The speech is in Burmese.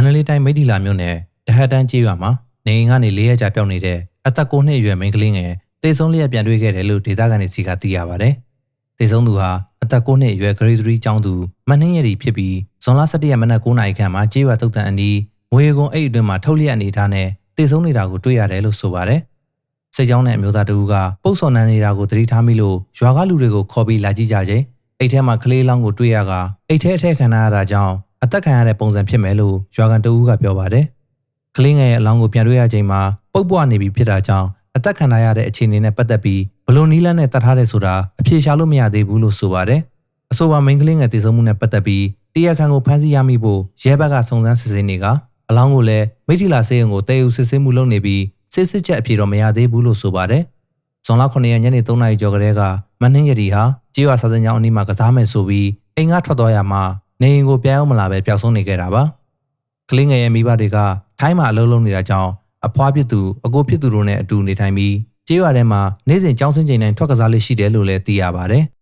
န္တလေးတိုင်းမိထ္ထီလာမြို့နယ်တဟတ်တန်းကျေးရွာမှာနေအိမ်ကနေ၄ရက်ကြာပျောက်နေတဲ့အသက်9နှစ်အရွယ်မိန်းကလေးငယ်တေဆုံးလျက်ပြန်တွေ့ခဲ့တယ်လို့ဒေသခံတွေစီကသိရပါဗျ။တေဆုံးသူဟာအသက်9နှစ်အရွယ် grade 3ကျောင်းသူမနှင်းရည်ဖြစ်ပြီးဇွန်လ17ရက်မနက်9နာရီခန့်မှာကျေးရွာတုတ်တန်အနီးငွေကုံအိတ်အတွင်းမှာထုတ်လျက်အနေထားနဲ့တေဆုံးနေတာကိုတွေ့ရတယ်လို့ဆိုပါတယ်။စိတ်ကြောင်းတဲ့အမျိုးသားတဦးကပုတ်စော်နန်းနေတာကိုသတိထားမိလို့ရွာကလူတွေကိုခေါ်ပြီးလာကြည့်ကြခြင်းအိတ်ထဲမှာကလေးလောင်းကိုတွေ့ရကအိတ်ထဲအထက်ခံရတာကြောင့် အသက်ခံရတဲ့ပုံစံဖြစ်မယ်လို့ရွာကန်တဦးကပြောပါတယ်။ကလေးငယ်ရဲ့အလောင်းကိုပြန်တွေ့ရချိန်မှာပုတ်ပွားနေပြီဖြစ်တာကြောင့်အသက်ခံရတဲ့အခြေအနေနဲ့ပတ်သက်ပြီးဘလို့နီးလန်းနဲ့တတ်ထားတဲ့ဆိုတာအဖြေရှာလို့မရသေးဘူးလို့ဆိုပါတယ်။အဆိုပါမိန်းကလေးငယ်တည်ဆုံမှုနဲ့ပတ်သက်ပြီးတရားခံကိုဖမ်းဆီးရမိဖို့ရဲဘက်ကစုံစမ်းစစ်ဆေးနေကအလောင်းကိုလည်းမိထီလာစေယုံကိုတည်ယူစစ်ဆေးမှုလုပ်နေပြီးစစ်စစ်ချက်အဖြေတော့မရသေးဘူးလို့ဆိုပါတယ်။ဇွန်လ9ရက်ညနေ3နာရီကျော်ကလေးကမနှင်းရတီဟာကြေးရွာစာစင်ကျောင်းအနီးမှာကစားမယ်ဆိုပြီးအိမ်ကထွက်သွားရမှာ နေအိမ်ကိုပြန်အောင်မလာပဲပျောက်ဆုံးနေခဲ့တာပါ။ကလေးငယ်ရဲ့မိဘတွေကထိုင်းမှာအလုပ်လုပ်နေတာကြောင့်အဖွားဖြစ်သူအကိုဖြစ်သူတို့နဲ့အတူနေထိုင်ပြီးကြေးရွာထဲမှာနေ့စဉ်ကျောင်းဆင်းချိန်တိုင်းထွက်ကစားလေးရှိတယ်လို့လည်းသိရပါတယ်။